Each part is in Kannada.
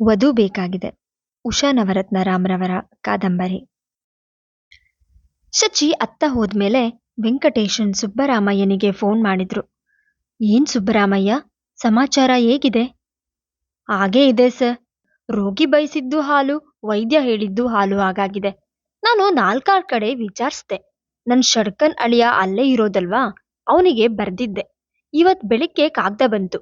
ವಧು ಬೇಕಾಗಿದೆ. ಉಷಾ ನವರತ್ನ ರಾಮ್ರವರ ಕಾದಂಬರಿ. ಶಚಿ ಅತ್ತ ಹೋದ್ಮೇಲೆ ವೆಂಕಟೇಶನ್ ಸುಬ್ಬರಾಮಯ್ಯನಿಗೆ ಫೋನ್ ಮಾಡಿದ್ರು. ಏನ್ ಸುಬ್ಬರಾಮಯ್ಯ? ಸಮಾಚಾರ ಹೇಗಿದೆ? ಹಾಗೇ ಇದೆ ಸರ್. ರೋಗಿ ಬಯಸಿದ್ದು ಹಾಲು, ವೈದ್ಯ ಹೇಳಿದ್ದು ಹಾಲು ಹಾಗಾಗಿದೆ. ನಾನು ನಾಲ್ಕಾರು ಕಡೆ ವಿಚಾರಿಸ್ದೆ. ನನ್ ಷಡ್ಕನ್ ಅಳಿಯ ಅಲ್ಲೇ ಇರೋದಲ್ವಾ? ಅವನಿಗೆ ಬರ್ದಿದ್ದೆ. ಇವತ್ ಬೆಳಿಗ್ಗೆ ಕಾಗ್ದ ಬಂತು.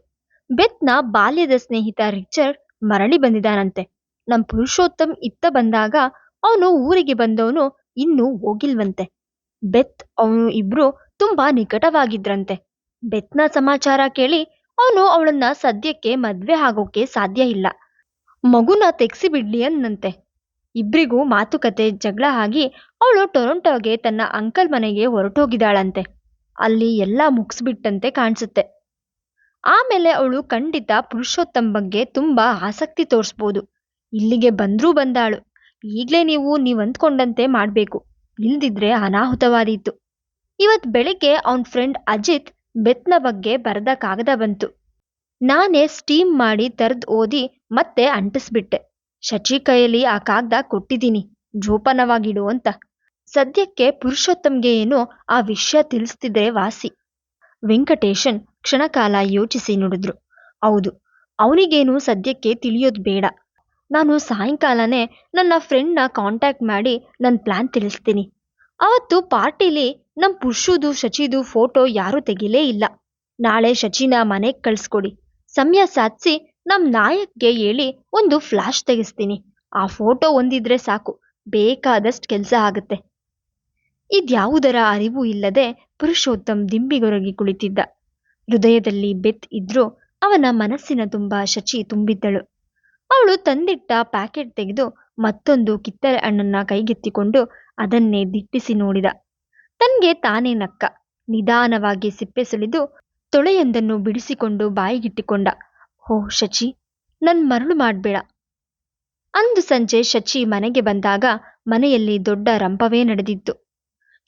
ಬೆತ್ನ ಬಾಲ್ಯದ ಸ್ನೇಹಿತ ರಿಚರ್ಡ್ ಮರಳಿ ಬಂದಿದ್ದಾನಂತೆ. ನಮ್ ಪುರುಷೋತ್ತಮ್ ಇತ್ತ ಬಂದಾಗ ಅವನು ಊರಿಗೆ ಬಂದವನು ಇನ್ನೂ ಹೋಗಿಲ್ವಂತೆ. ಬೆತ್ ಅವನು ಇಬ್ರು ತುಂಬಾ ನಿಕಟವಾಗಿದ್ರಂತೆ. ಬೆತ್ನ ಸಮಾಚಾರ ಕೇಳಿ ಅವನು ಅವಳನ್ನ ಸದ್ಯಕ್ಕೆ ಮದ್ವೆ ಆಗೋಕೆ ಸಾಧ್ಯ ಇಲ್ಲ. ಮಗುನ ತೆಗ್ಸಿ ಬಿಡ್ಲಿ ಅನ್ನಂತೆ. ಇಬ್ರಿಗೂ ಮಾತುಕತೆ ಜಗಳ ಆಗಿ ಅವಳು ಟೊರೊಂಟೊಗೆ ತನ್ನ ಅಂಕಲ್ ಮನೆಗೆ ಹೊರಟೋಗಿದ್ದಾಳಂತೆ. ಅಲ್ಲಿ ಎಲ್ಲ ಮುಗಿಸ್ಬಿಟ್ಟಂತೆ ಕಾಣಿಸುತ್ತೆ. ಆಮೇಲೆ ಅವಳು ಖಂಡಿತ ಪುರುಷೋತ್ತಮ್ ಬಗ್ಗೆ ತುಂಬಾ ಆಸಕ್ತಿ ತೋರಿಸ್ಬೋದು. ಇಲ್ಲಿಗೆ ಬಂದ್ರೂ ಬಂದಾಳು. ಈಗ್ಲೇ ನೀವು ನೀವ್ ಅಂದ್ಕೊಂಡಂತೆ ಮಾಡ್ಬೇಕು. ಇಲ್ದಿದ್ರೆ ಅನಾಹುತವಾದೀತು. ಇವತ್ ಬೆಳಿಗ್ಗೆ ಅವನ್ ಫ್ರೆಂಡ್ ಅಜಿತ್ ಬೆತ್ನ ಬಗ್ಗೆ ಬರೆದ ಕಾಗದ ಬಂತು. ನಾನೇ ಸ್ಟೀಮ್ ಮಾಡಿ ತರ್ದ್ ಓದಿ ಮತ್ತೆ ಅಂಟಿಸ್ಬಿಟ್ಟೆ. ಶಚಿ ಕೈಯಲ್ಲಿ ಆ ಕಾಗ್ದ ಕೊಟ್ಟಿದ್ದೀನಿ. ಜೋಪಾನವಾಗಿಡು ಅಂತ. ಸದ್ಯಕ್ಕೆ ಪುರುಷೋತ್ತಮ್ಗೆ ಏನೋ ಆ ವಿಷಯ ತಿಳಿಸ್ತಿದ್ರೆ ವಾಸಿ. ವೆಂಕಟೇಶನ್ ಕ್ಷಣಕಾಲ ಯೋಚಿಸಿ ನುಡಿದ್ರು. ಹೌದು, ಅವನಿಗೇನು ಸದ್ಯಕ್ಕೆ ತಿಳಿಯೋದು ಬೇಡ. ನಾನು ಸಾಯಂಕಾಲನೇ ನನ್ನ ಫ್ರೆಂಡ್ನ ಕಾಂಟ್ಯಾಕ್ಟ್ ಮಾಡಿ ನನ್ನ ಪ್ಲಾನ್ ತಿಳಿಸ್ತೀನಿ. ಅವತ್ತು ಪಾರ್ಟಿಲಿ ನಮ್ಮ ಪುರುಷುದು, ಶಚಿದು ಫೋಟೋ ಯಾರೂ ತೆಗಿಲೇ ಇಲ್ಲ. ನಾಳೆ ಶಚಿನ ಮನೆಗೆ ಕಳಿಸ್ಕೊಡಿ. ಸಮಯ ಸಾಧಿಸಿ ನಮ್ಮ ನಾಯಕ್ಗೆ ಹೇಳಿ ಒಂದು ಫ್ಲಾಶ್ ತೆಗೆಸ್ತೀನಿ. ಆ ಫೋಟೋ ಒಂದಿದ್ರೆ ಸಾಕು, ಬೇಕಾದಷ್ಟು ಕೆಲಸ ಆಗುತ್ತೆ. ಇದ್ಯಾವುದರ ಅರಿವು ಇಲ್ಲದೆ ಪುರುಷೋತ್ತಮ್ ದಿಂಬಿಗೊರಗಿ ಕುಳಿತಿದ್ದ. ಹೃದಯದಲ್ಲಿ ಬೆತ್ ಇದ್ರೂ ಅವನ ಮನಸ್ಸಿನ ತುಂಬ ಶಚಿ ತುಂಬಿದ್ದಳು. ಅವಳು ತಂದಿಟ್ಟ ಪ್ಯಾಕೆಟ್ ತೆಗೆದು ಮತ್ತೊಂದು ಕಿತ್ತಳೆ ಹಣ್ಣನ್ನ ಕೈಗೆತ್ತಿಕೊಂಡು ಅದನ್ನೇ ದಿಟ್ಟಿಸಿ ನೋಡಿದ. ತನ್ಗೆ ತಾನೇ ನಕ್ಕ. ನಿಧಾನವಾಗಿ ಸಿಪ್ಪೆ ಸುಳಿದು ತೊಳೆಯೊಂದನ್ನು ಬಿಡಿಸಿಕೊಂಡು ಬಾಯಿಗಿಟ್ಟಿಕೊಂಡ. ಹೋ ಶಚಿ, ನನ್ ಮರಳು ಮಾಡ್ಬೇಡ. ಅಂದು ಸಂಜೆ ಶಚಿ ಮನೆಗೆ ಬಂದಾಗ ಮನೆಯಲ್ಲಿ ದೊಡ್ಡ ರಂಪವೇ ನಡೆದಿತ್ತು.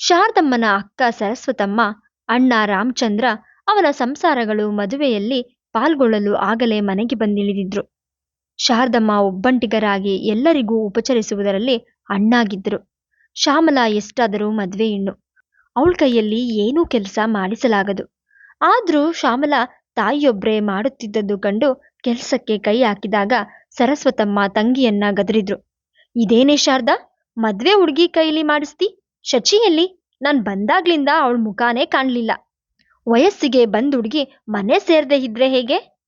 ಶಾರದಮ್ಮನ ಅಕ್ಕ ಸರಸ್ವತಮ್ಮ, ಅಣ್ಣ ರಾಮಚಂದ್ರ ಅವನ ಸಂಸಾರಗಳು ಮದುವೆಯಲ್ಲಿ ಪಾಲ್ಗೊಳ್ಳಲು ಆಗಲೇ ಮನೆಗೆ ಬಂದಿಳಿದಿದ್ರು. ಶಾರದಮ್ಮ ಒಬ್ಬಂಟಿಗರಾಗಿ ಎಲ್ಲರಿಗೂ ಉಪಚರಿಸುವುದರಲ್ಲಿ ಅಣ್ಣಾಗಿದ್ದರು. ಶ್ಯಾಮಲಾ ಎಷ್ಟಾದರೂ ಮದುವೆ ಇಣ್ಣು ಅವಳ ಕೈಯಲ್ಲಿ ಏನೂ ಕೆಲಸ ಮಾಡಿಸಲಾಗದು. ಆದ್ರೂ ಶ್ಯಾಮಲಾ ತಾಯಿಯೊಬ್ರೇ ಮಾಡುತ್ತಿದ್ದದ್ದು ಕಂಡು ಕೆಲಸಕ್ಕೆ ಕೈ ಹಾಕಿದಾಗ ಸರಸ್ವತಮ್ಮ ತಂಗಿಯನ್ನ ಗದರಿದ್ರು. ಇದೇನೇ ಶಾರದಾ, ಮದ್ವೆ ಹುಡುಗಿ ಕೈಲಿ ಮಾಡಿಸ್ತಿ? ಶಚಿಯಲ್ಲಿ ನಾನ್ ಬಂದಾಗ್ಲಿಂದ ಅವಳ ಮುಖಾನೇ ಕಾಣ್ಲಿಲ್ಲ. ವಯಸ್ಸಿಗೆ ಬಂದ್ ಹುಡುಗಿ ಮನೆ ಸೇರ್ದೆ ಇದ್ರೆ ಹೇಗೆ?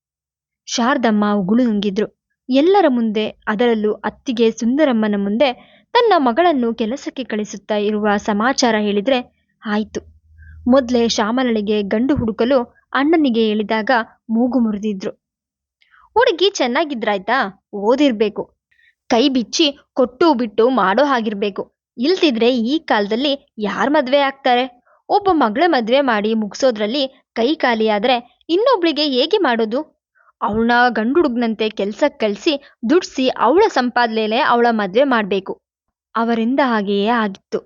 ಶಾರದಮ್ಮ ಉಗುಳು ನುಂಗಿದ್ರು. ಎಲ್ಲರ ಮುಂದೆ, ಅದರಲ್ಲೂ ಅತ್ತಿಗೆ ಸುಂದರಮ್ಮನ ಮುಂದೆ ತನ್ನ ಮಗಳನ್ನು ಕೆಲಸಕ್ಕೆ ಕಳಿಸುತ್ತಾ ಇರುವ ಸಮಾಚಾರ ಹೇಳಿದ್ರೆ ಆಯ್ತು. ಮೊದ್ಲೇ ಶ್ಯಾಮಲಳಿಗೆ ಗಂಡು ಹುಡುಕಲು ಅಣ್ಣನಿಗೆ ಹೇಳಿದಾಗ ಮೂಗು ಮುರಿದಿದ್ರು. ಹುಡುಗಿ ಚೆನ್ನಾಗಿದ್ರಾಯ್ತಾ? ಓದಿರ್ಬೇಕು. ಕೈ ಬಿಚ್ಚಿ, ಕೊಟ್ಟು ಬಿಟ್ಟು ಮಾಡೋ ಹಾಗಿರ್ಬೇಕು. ಇಲ್ದಿದ್ರೆ ಈ ಕಾಲದಲ್ಲಿ ಯಾರ್ ಮದ್ವೆ ಆಗ್ತಾರೆ? ಒಬ್ಬ ಮಗಳ ಮದ್ವೆ ಮಾಡಿ ಮುಗಿಸೋದ್ರಲ್ಲಿ ಕೈ ಖಾಲಿಯಾದರೆ ಇನ್ನೊಬ್ಳಿಗೆ ಹೇಗೆ ಮಾಡೋದು? ಅವಳನ್ನ ಗಂಡು ಹುಡುಗ್ನಂತೆ ಕೆಲ್ಸಕ್ಕೆ ಕಳಿಸಿ ದುಡ್ಸಿ ಅವಳ ಸಂಪಾದನೆಲೆ ಅವಳ ಮದ್ವೆ ಮಾಡಬೇಕು. ಅವರಿಂದ ಹಾಗೆಯೇ ಆಗಿತ್ತು.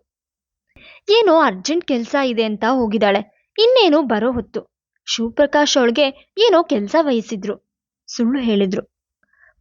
ಏನೋ ಅರ್ಜೆಂಟ್ ಕೆಲಸ ಇದೆ ಅಂತ ಹೋಗಿದ್ದಾಳೆ ಇನ್ನೇನು ಬರೋ ಹೊತ್ತು. ಶಿವಪ್ರಕಾಶ್ ಅವಳಿಗೆ ಏನೋ ಕೆಲಸ ವಹಿಸಿದ್ರು. ಸುಳ್ಳು ಹೇಳಿದ್ರು.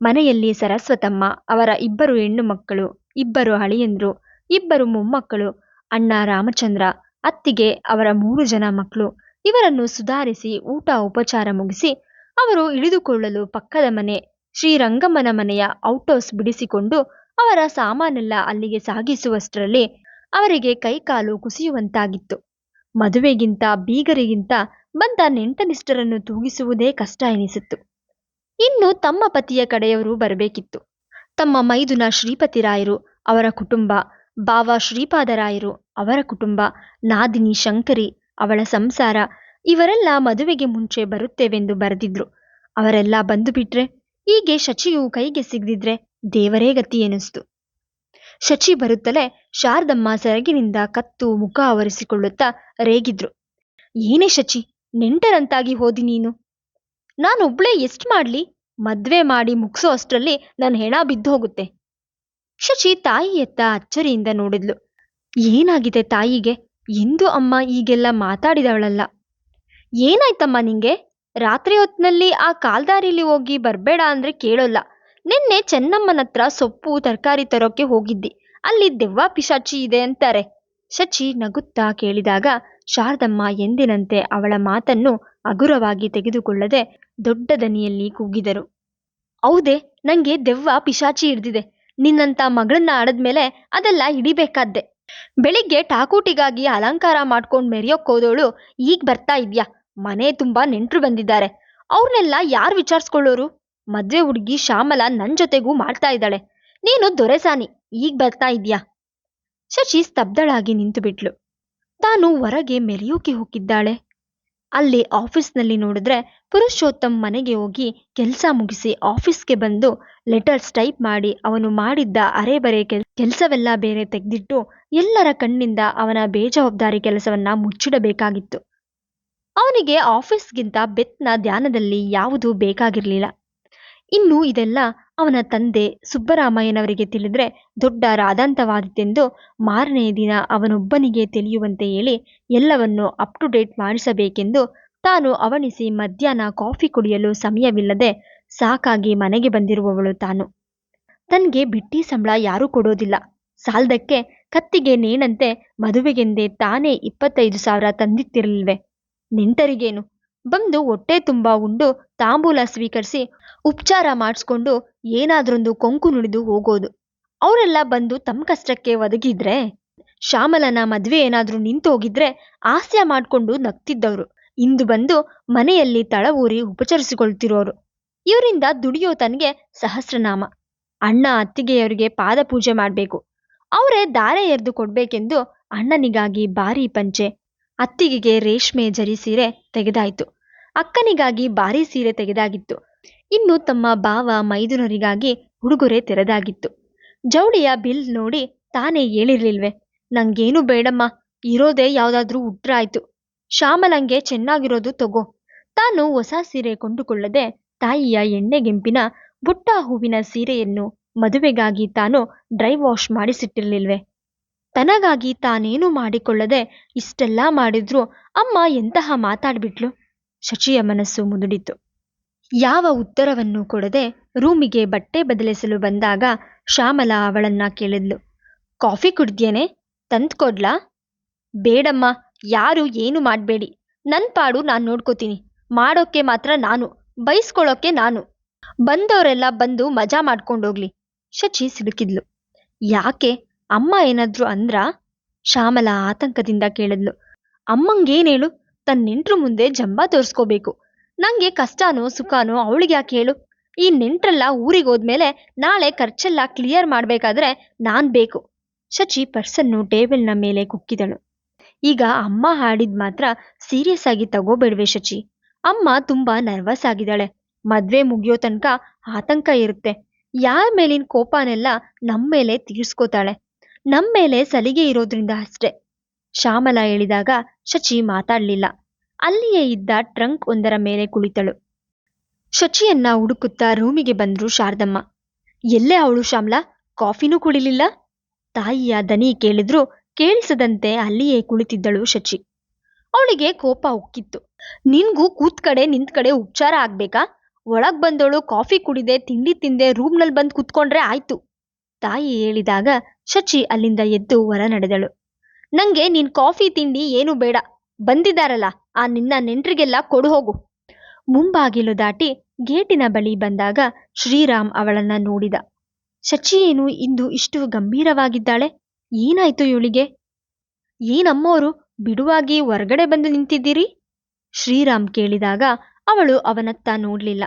ಮನೆಯಲ್ಲಿ ಸರಸ್ವತಮ್ಮ, ಅವರ ಇಬ್ಬರು ಹೆಣ್ಣು ಮಕ್ಕಳು, ಇಬ್ಬರು ಹಳಿಯಂದ್ರು ಇಬ್ಬರು ಮೊಮ್ಮಕ್ಕಳು, ಅಣ್ಣ ರಾಮಚಂದ್ರ, ಅತ್ತಿಗೆ ಅವರ ಮೂರು ಜನ ಮಕ್ಕಳು. ಇವರನ್ನು ಸುಧಾರಿಸಿ ಊಟ ಉಪಚಾರ ಮುಗಿಸಿ, ಅವರು ಇಳಿದುಕೊಳ್ಳಲು ಪಕ್ಕದ ಮನೆ, ಶ್ರೀರಂಗಮ್ಮನ ಮನೆಯ ಔಟ್ಹೌಸ್ ಬಿಡಿಸಿಕೊಂಡು ಅವರ ಸಾಮಾನೆಲ್ಲ ಅಲ್ಲಿಗೆ ಸಾಗಿಸುವಷ್ಟರಲ್ಲಿ ಅವರಿಗೆ ಕೈಕಾಲು ಕುಸಿಯುವಂತಾಗಿತ್ತು. ಮದುವೆಗಿಂತ ಬೀಗರಿಗಿಂತ ಬಂದ ನೆಂಟನಿಷ್ಠರನ್ನು ತೂಗಿಸುವುದೇ ಕಷ್ಟ ಎನಿಸಿತ್ತು. ಇನ್ನು ತಮ್ಮ ಪತಿಯ ಕಡೆಯವರು ಬರಬೇಕಿತ್ತು. ತಮ್ಮ ಮೈದುನ ಶ್ರೀಪತಿರಾಯರು ಅವರ ಕುಟುಂಬ ಬಾವ ಶ್ರೀಪಾದರಾಯರು, ಅವರ ಕುಟುಂಬ, ನಾದಿನಿ ಶಂಕರಿ, ಅವಳ ಸಂಸಾರ, ಇವರೆಲ್ಲ ಮದುವೆಗೆ ಮುಂಚೆ ಬರುತ್ತೇವೆಂದು ಬರೆದಿದ್ರು. ಅವರೆಲ್ಲ ಬಂದು ಬಿಟ್ರೆ ಹೀಗೆ ಶಚಿಯು ಕೈಗೆ ಸಿಗದಿದ್ರೆ ದೇವರೇ ಗತಿ ಎನಿಸ್ತು. ಶಚಿ ಬರುತ್ತಲೇ ಶಾರದಮ್ಮ ಸೆರಗಿನಿಂದ ಕತ್ತು ಮುಖ ಆವರಿಸಿಕೊಳ್ಳುತ್ತಾ ರೇಗಿದ್ರು. ಏನೇ ಶಚಿ, ನೆಂಟರಂತಾಗಿ ಹೋದಿ ನೀನು? ನಾನೊಬ್ಳೇ ಎಷ್ಟ್ ಮಾಡ್ಲಿ? ಮದ್ವೆ ಮಾಡಿ ಮುಗಿಸೋ ಅಷ್ಟರಲ್ಲಿ ನನ್ನ ಹೆಣ ಬಿದ್ದು ಶಚಿ ತಾಯಿಯತ್ತ ಅಚ್ಚರಿಯಿಂದ ನೋಡಿದ್ಲು. ಏನಾಗಿದೆ ತಾಯಿಗೆ? ಎಂದು ಅಮ್ಮ ಈಗೆಲ್ಲ ಮಾತಾಡಿದವಳಲ್ಲ. ಏನಾಯ್ತಮ್ಮ ನಿಂಗೆ? ರಾತ್ರಿ ಹೊತ್ನಲ್ಲಿ ಆ ಕಾಲ್ದಾರಿಲಿ ಹೋಗಿ ಬರ್ಬೇಡ ಅಂದ್ರೆ ಕೇಳೋಲ್ಲ. ನಿನ್ನೆ ಚೆನ್ನಮ್ಮನ ಹತ್ರ ಸೊಪ್ಪು, ತರಕಾರಿ ತರೋಕೆ ಹೋಗಿದ್ದಿ. ಅಲ್ಲಿ ದೆವ್ವ ಪಿಶಾಚಿ ಇದೆ ಅಂತಾರೆ. ಶಚಿ ನಗುತ್ತಾ ಕೇಳಿದಾಗ ಶಾರದಮ್ಮ ಎಂದಿನಂತೆ ಅವಳ ಮಾತನ್ನು ಹಗುರವಾಗಿ ತೆಗೆದುಕೊಳ್ಳದೆ ದೊಡ್ಡ ದನಿಯಲ್ಲಿ ಕೂಗಿದರು. ಹೌದೇ, ನಂಗೆ ದೆವ್ವ ಪಿಶಾಚಿ ಹಿಡ್ದಿದೆ. ನಿನ್ನಂತ ಮಗಳನ್ನ ಆಡದ್ಮೇಲೆ ಅದೆಲ್ಲ ಹಿಡಿಬೇಕಾದ್ದೆ. ಬೆಳಿಗ್ಗೆ ಟಾಕೂಟಿಗಾಗಿ ಅಲಂಕಾರ ಮಾಡ್ಕೊಂಡ್ ಮೆರೆಯೋಕ್ ಹೋದವಳು ಈಗ ಬರ್ತಾ ಇದ್ಯಾ? ಮನೆ ತುಂಬಾ ನೆಂಟ್ರು ಬಂದಿದ್ದಾರೆ. ಅವ್ರನ್ನೆಲ್ಲ ಯಾರು ವಿಚಾರಿಸ್ಕೊಳ್ಳೋರು? ಮದ್ವೆ ಹುಡುಗಿ ಶ್ಯಾಮಲ ನನ್ ಜೊತೆಗೂ ಮಾಡ್ತಾ ಇದ್ದಾಳೆ. ನೀನು ದೊರೆಸಾನಿ, ಈಗ ಬರ್ತಾ ಇದ್ಯಾ? ಶಶಿ ಸ್ತಬ್ಧಳಾಗಿ ನಿಂತು ಬಿಟ್ಲು ತಾನು ಹೊರಗೆ ಮೆರೆಯೋಕೆ ಹೋಗಿದ್ದಾಳೆ. ಅಲ್ಲಿ ಆಫೀಸ್ನಲ್ಲಿ ನೋಡಿದ್ರೆ ಪುರುಷೋತ್ತಮ್ ಮನೆಗೆ ಹೋಗಿ ಕೆಲಸ ಮುಗಿಸಿ ಆಫೀಸ್ಗೆ ಬಂದು ಲೆಟರ್ಸ್ ಟೈಪ್ ಮಾಡಿ ಅವನು ಮಾಡಿದ್ದ ಅರೆಬರೆ ಕೆಲ್, ಕೆಲಸವೆಲ್ಲ ಬೇರೆ ತೆಗೆದಿಟ್ಟು ಎಲ್ಲರ ಕಣ್ಣಿಂದ ಅವನ ಬೇಜವಾಬ್ದಾರಿ ಕೆಲಸವನ್ನ ಮುಚ್ಚಿಡಬೇಕಾಗಿತ್ತು. ಅವನಿಗೆ ಆಫೀಸ್ಗಿಂತ ಬೆತ್ನ ಧ್ಯಾನದಲ್ಲಿ ಯಾವುದೂ ಬೇಕಾಗಿರಲಿಲ್ಲ. ಇನ್ನು ಇದೆಲ್ಲ ಅವನ ತಂದೆ ಸುಬ್ಬರಾಮಯ್ಯನವರಿಗೆ ತಿಳಿದ್ರೆ ದೊಡ್ಡ ರಾದಾಂತವಾದಿತೆಂದು ಮಾರನೆಯ ದಿನ ಅವನೊಬ್ಬನಿಗೆ ತಿಳಿಯುವಂತೆ ಹೇಳಿ ಎಲ್ಲವನ್ನು ಅಪ್ ಟು ಡೇಟ್ ಮಾಡಿಸಬೇಕೆಂದು ತಾನು ಅವಣಿಸಿ ಮಧ್ಯಾಹ್ನ ಕಾಫಿ ಕುಡಿಯಲು ಸಮಯವಿಲ್ಲದೆ ಸಾಕಾಗಿ ಮನೆಗೆ ಬಂದಿರುವವಳು ತಾನು. ತನ್ಗೆ ಬಿಟ್ಟಿ ಸಂಬಳ ಯಾರೂ ಕೊಡೋದಿಲ್ಲ. ಸಾಲದಕ್ಕೆ ಕತ್ತಿಗೆ ನೇಣಂತೆ ಮದುವೆಗೆಂದೇ ತಾನೇ ಇಪ್ಪತ್ತೈದು ಸಾವಿರ ತಂದಿತ್ತಿರಲಿಲ್ವೆ? ನೆಂಟರಿಗೇನು ಬಂದು ಹೊಟ್ಟೆ ತುಂಬ ಉಂಡು ತಾಂಬೂಲ ಸ್ವೀಕರಿಸಿ ಉಪಚಾರ ಮಾಡಿಸ್ಕೊಂಡು ಏನಾದ್ರೊಂದು ಕೊಂಕು ನುಡಿದು ಹೋಗೋದು. ಅವರೆಲ್ಲ ಬಂದು ತಮ್ಮ ಕಷ್ಟಕ್ಕೆ ಒದಗಿದ್ರೆ, ಶ್ಯಾಮಲನ ಮದ್ವೆ ಏನಾದ್ರೂ ನಿಂತು ಹೋಗಿದ್ರೆ ಹಾಸ್ಯ ಮಾಡಿಕೊಂಡು ನಗ್ತಿದ್ದವರು. ಇಂದು ಬಂದು ಮನೆಯಲ್ಲಿ ತಳವೂರಿ ಉಪಚರಿಸಿಕೊಳ್ತಿರೋರು. ಇವರಿಂದ ದುಡಿಯೋ ತನಗೆ ಸಹಸ್ರನಾಮ. ಅಣ್ಣ ಅತ್ತಿಗೆಯವರಿಗೆ ಪಾದ ಪೂಜೆ ಮಾಡಬೇಕು. ಅವರೇ ದಾರೆ ಎರೆದು ಕೊಡ್ಬೇಕೆಂದು ಅಣ್ಣನಿಗಾಗಿ ಭಾರಿ ಪಂಚೆ. ಅತ್ತಿಗೆಗೆ ರೇಷ್ಮೆ ಜರಿ ಸೀರೆ ತೆಗೆದಾಯಿತು. ಅಕ್ಕನಿಗಾಗಿ ಭಾರಿ ಸೀರೆ ತೆಗೆದಾಗಿತ್ತು. ಇನ್ನು ತಮ್ಮ ಭಾವ ಮೈದುನರಿಗಾಗಿ ಉಡುಗೊರೆ ತೆರೆದಾಗಿತ್ತು. ಜೌಳಿಯ ಬಿಲ್ ನೋಡಿ ತಾನೇ ಹೇಳಿರ್ಲಿಲ್ವೆ, ನಂಗೇನು ಬೇಡಮ್ಮ, ಇರೋದೇ ಯಾವ್ದಾದ್ರೂ ಉಟ್ರಾಯ್ತು. ಶ್ಯಾಮಲಂಗೆ ಚೆನ್ನಾಗಿರೋದು ತಗೋ. ತಾನು ಹೊಸ ಸೀರೆ ಕೊಂಡುಕೊಳ್ಳದೆ ತಾಯಿಯ ಎಣ್ಣೆಗೆಂಪಿನ ಬುಟ್ಟ ಹೂವಿನ ಸೀರೆಯನ್ನು ಮದುವೆಗಾಗಿ ತಾನು ಡ್ರೈ ವಾಶ್ ಮಾಡಿಸಿಟ್ಟಿರ್ಲಿಲ್ವೆ. ತನಗಾಗಿ ತಾನೇನು ಮಾಡಿಕೊಳ್ಳದೆ ಇಷ್ಟೆಲ್ಲ ಮಾಡಿದ್ರೂ ಅಮ್ಮ ಎಂತಹ ಮಾತಾಡ್ಬಿಟ್ಲು? ಶಚಿಯ ಮನಸ್ಸು ಮುದುಡಿತು. ಯಾವ ಉತ್ತರವನ್ನು ಕೊಡದೆ ರೂಮಿಗೆ ಬಟ್ಟೆ ಬದಲಿಸಲು ಬಂದಾಗ ಶ್ಯಾಮಲಾ ಅವಳನ್ನ ಕೇಳಿದ್ಲು. ಕಾಫಿ ಕುಡ್ದ್ಯೇನೆ? ತಂದ್ಕೊಡ್ಲಾ? ಬೇಡಮ್ಮ, ಯಾರು ಏನು ಮಾಡಬೇಡಿ. ನನ್ನ ಪಾಡು ನಾನು ನೋಡ್ಕೋತೀನಿ. ಮಾಡೋಕ್ಕೆ ಮಾತ್ರ ನಾನು ಬೈಸ್ಕೊಳ್ಳೋಕೆ ನಾನು. ಬಂದವರೆಲ್ಲ ಬಂದು ಮಜಾ ಮಾಡ್ಕೊಂಡೋಗ್ಲಿ. ಶಚಿ ಸಿಡುಕಿದ್ಲು ಯಾಕೆ? ಅಮ್ಮ ಏನಾದ್ರೂ ಅಂದ್ರಾ ಶ್ಯಾಮಲ ಆತಂಕದಿಂದ ಕೇಳಿದ್ಲು. ಅಮ್ಮಂಗೇನೇಳು ತನ್ನ ನೆಂಟ್ರು ಮುಂದೆ ಜಂಬ ತೋರಿಸ್ಕೋಬೇಕು. ನಂಗೆ ಕಷ್ಟನೋ ಸುಖನೋ ಅವಳಿಗೆ ಯಾಕೆ ಹೇಳು? ಈ ನೆಂಟ್ರೆಲ್ಲ ಊರಿಗೆ ಹೋದ್ಮೇಲೆ ನಾಳೆ ಖರ್ಚೆಲ್ಲ ಕ್ಲಿಯರ್ ಮಾಡಬೇಕಾದ್ರೆ ನಾನ್ ಬೇಕು. ಶಚಿ ಪರ್ಸನ್ನು ಟೇಬಲ್ನ ಮೇಲೆ ಕುಕ್ಕಿದಳು. ಈಗ ಅಮ್ಮ ಹಾಡಿದ್ ಮಾತ್ರ ಸೀರಿಯಸ್ ಆಗಿ ತಗೋಬೇಡ್ವೆ ಶಚಿ. ಅಮ್ಮ ತುಂಬಾ ನರ್ವಸ್ ಆಗಿದ್ದಾಳೆ. ಮದ್ವೆ ಮುಗಿಯೋ ತನಕ ಆತಂಕ ಇರುತ್ತೆ. ಯಾರ ಮೇಲಿನ ಕೋಪನೆಲ್ಲ ನಮ್ಮ ಮೇಲೆ ತೀರ್ಸ್ಕೋತಾಳೆ. ನಮ್ಮ ಮೇಲೆ ಸಲಿಗೆ ಇರೋದ್ರಿಂದ ಅಷ್ಟೇ. ಶ್ಯಾಮಲ ಹೇಳಿದಾಗ ಶಚಿ ಮಾತಾಡ್ಲಿಲ್ಲ. ಅಲ್ಲಿಯೇ ಇದ್ದ ಟ್ರಂಕ್ ಒಂದರ ಮೇಲೆ ಕುಳಿತಳು. ಶಚಿಯನ್ನ ಹುಡುಕುತ್ತಾ ರೂಮಿಗೆ ಬಂದ್ರು ಶಾರದಮ್ಮ. ಎಲ್ಲೇ ಅವಳು ಶ್ಯಾಮಲಾ? ಕಾಫಿನೂ ಕುಡಿಲಿಲ್ಲ? ತಾಯಿಯ ದನಿ ಕೇಳಿದ್ರು ಕೇಳಿಸದಂತೆ ಅಲ್ಲಿಯೇ ಕುಳಿತಿದ್ದಳು ಶಚಿ. ಅವಳಿಗೆ ಕೋಪ ಉಕ್ಕಿತ್ತು. ನಿನ್ಗೂ ಕೂತ್ ಕಡೆ ನಿಂತ್ ಕಡೆ ಉಪಚಾರ ಆಗ್ಬೇಕಾ? ಒಳಗ್ ಬಂದವಳು ಕಾಫಿ ಕುಡಿದೆ, ತಿಂಡಿ ತಿಂದೆ ರೂಮ್ನಲ್ಲಿ ಬಂದು ಕುತ್ಕೊಂಡ್ರೆ ಆಯ್ತು. ತಾಯಿ ಹೇಳಿದಾಗ ಶಚಿ ಅಲ್ಲಿಂದ ಎದ್ದು ಹೊರ ನಡೆದಳು. ನಂಗೆ ನಿನ್ ಕಾಫಿ ತಿಂಡಿ ಏನು ಬೇಡ. ಬಂದಿದ್ದಾರಲ್ಲ, ಆ ನಿನ್ನ ನೆಂಟ್ರಿಗೆಲ್ಲ ಕೊಡು ಹೋಗು. ಮುಂಬಾಗಿಲು ದಾಟಿ ಗೇಟಿನ ಬಳಿ ಬಂದಾಗ ಶ್ರೀರಾಮ್ ಅವಳನ್ನ ನೋಡಿದ. ಶಚಿ ಏನು ಇಂದು ಇಷ್ಟು ಗಂಭೀರವಾಗಿದ್ದಾಳೆ? ಏನಾಯ್ತು ಇವಳಿಗೆ? ಏನಮ್ಮೋರು, ಬಿಡುವಾಗಿ ಹೊರಗಡೆ ಬಂದು ನಿಂತಿದ್ದೀರಿ? ಶ್ರೀರಾಮ್ ಕೇಳಿದಾಗ ಅವಳು ಅವನತ್ತ ನೋಡ್ಲಿಲ್ಲ.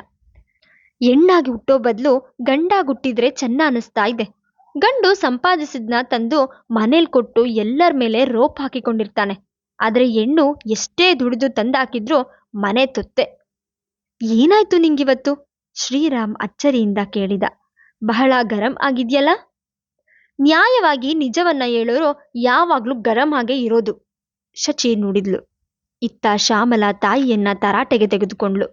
ಹೆಣ್ಣಾಗಿ ಹುಟ್ಟೋ ಬದಲು ಗಂಡಾಗುಟ್ಟಿದ್ರೆ ಚೆನ್ನ ಅನಿಸ್ತಾ ಇದೆ. ಗಂಡು ಸಂಪಾದಿಸಿದ್ನ ತಂದು ಮನೇಲಿ ಕೊಟ್ಟು ಎಲ್ಲರ ಮೇಲೆ ರೋಪ್ ಹಾಕಿಕೊಂಡಿರ್ತಾನೆ. ಆದ್ರೆ ಹೆಣ್ಣು ಎಷ್ಟೇ ದುಡಿದು ತಂದಾಕಿದ್ರೂ ಮನೆ ತುತ್ತೆ. ಏನಾಯ್ತು ನಿಂಗಿವತ್ತು? ಶ್ರೀರಾಮ್ ಅಚ್ಚರಿಯಿಂದ ಕೇಳಿದ. ಬಹಳ ಗರಂ ಆಗಿದ್ಯಲ್ಲ? ನ್ಯಾಯವಾಗಿ ನಿಜವನ್ನ ಹೇಳೋರು ಯಾವಾಗ್ಲೂ ಗರಂ ಹಾಗೆ ಇರೋದು. ಶಚಿ ನುಡಿದ್ಲು. ಇತ್ತ ಶ್ಯಾಮಲ ತಾಯಿಯನ್ನ ತರಾಟೆಗೆ ತೆಗೆದುಕೊಂಡ್ಲು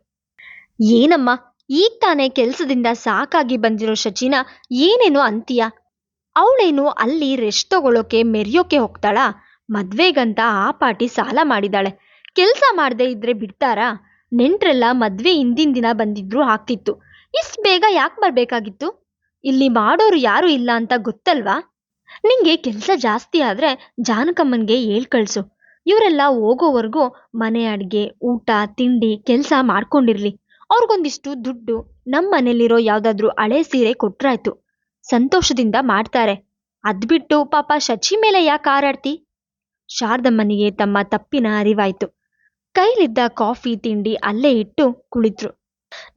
ಏನಮ್ಮ, ಈಗ ತಾನೇ ಕೆಲ್ಸದಿಂದ ಸಾಕಾಗಿ ಬಂದಿರೋ ಶಚಿನ ಏನೇನೋ ಅಂತೀಯ? ಅವಳೇನು ಅಲ್ಲಿ ರೆಸ್ಟ್ ತಗೊಳ್ಳೋಕೆ ಮೆರೆಯೋಕೆ ಹೋಗ್ತಾಳಾ? ಮದ್ವೆಗಂತ ಆ ಪಾಟಿ ಸಾಲ ಮಾಡಿದಾಳೆ. ಕೆಲಸ ಮಾಡದೇ ಇದ್ರೆ ಬಿಡ್ತಾರಾ? ನೆಂಟ್ರೆಲ್ಲ ಮದ್ವೆ ಹಿಂದಿನ ದಿನ ಬಂದಿದ್ರು ಆಗ್ತಿತ್ತು. ಇಷ್ಟು ಬೇಗ ಯಾಕೆ ಬರಬೇಕಾಗಿತ್ತು? ಇಲ್ಲಿ ಮಾಡೋರು ಯಾರು ಇಲ್ಲ ಅಂತ ಗೊತ್ತಲ್ವಾ? ನಿಂಗೆ ಕೆಲಸ ಜಾಸ್ತಿ ಆದ್ರೆ ಜಾನಕಮ್ಮನ್ಗೆ ಹೇಳ್ ಕಳ್ಸು. ಇವರೆಲ್ಲ ಹೋಗೋವರೆಗೂ ಮನೆ ಅಡ್ಗೆ, ಊಟ, ತಿಂಡಿ ಕೆಲಸ ಮಾಡ್ಕೊಂಡಿರ್ಲಿ. ಅವ್ರಿಗೊಂದಿಷ್ಟು ದುಡ್ಡು ನಮ್ಮ ಮನೇಲಿರೋ ಯಾವ್ದಾದ್ರು ಹಳೆ ಸೀರೆ ಕೊಟ್ರಾಯ್ತು. ಸಂತೋಷದಿಂದ ಮಾಡ್ತಾರೆ. ಅದ್ಬಿಟ್ಟು ಪಾಪ ಶಚಿ ಮೇಲೆ ಯಾಕೆ ಹಾರಾಡ್ತಿ? ಶಾರದಮ್ಮನಿಗೆ ತಮ್ಮ ತಪ್ಪಿನ ಅರಿವಾಯ್ತು. ಕೈಲಿದ್ದ ಕಾಫಿ ತಿಂಡಿ ಅಲ್ಲೇ ಇಟ್ಟು ಕುಳಿತರು.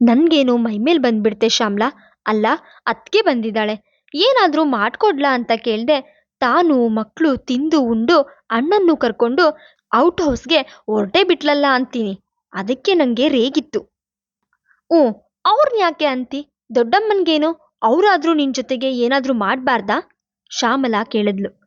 ನನ್ಗೇನು ಮೈಮೇಲ್ ಬಂದ್ಬಿಡ್ತೆ ಶ್ಯಾಮ್ಲಾ? ಅಲ್ಲ ಅತ್ತಿಗೆ ಬಂದಿದ್ದಾಳೆ. ಏನಾದ್ರೂ ಮಾಡ್ಕೊಡ್ಲಾ ಅಂತ ಕೇಳ್ದೆ ತಾನು ಮಕ್ಕಳು ತಿಂದು ಉಂಡು ಅಣ್ಣನ್ನು ಕರ್ಕೊಂಡು ಔಟ್ ಹೌಸ್ಗೆ ಹೊರಟೇ ಬಿಟ್ಲಲ್ಲ ಅಂತೀನಿ. ಅದಕ್ಕೆ ನಂಗೆ ರೇಗಿತ್ತು. ಹ್ಞೂ ಅವ್ರನ್ನ ಯಾಕೆ ಅಂತಿ? ದೊಡ್ಡಮ್ಮನ್ಗೇನು? ಅವರಾದ್ರೂ ನಿನ್ ಜೊತೆಗೆ ಏನಾದ್ರೂ ಮಾಡ್ಬಾರ್ದಾ? ಶ್ಯಾಮಲಾ ಕೇಳಿದ್ಲು.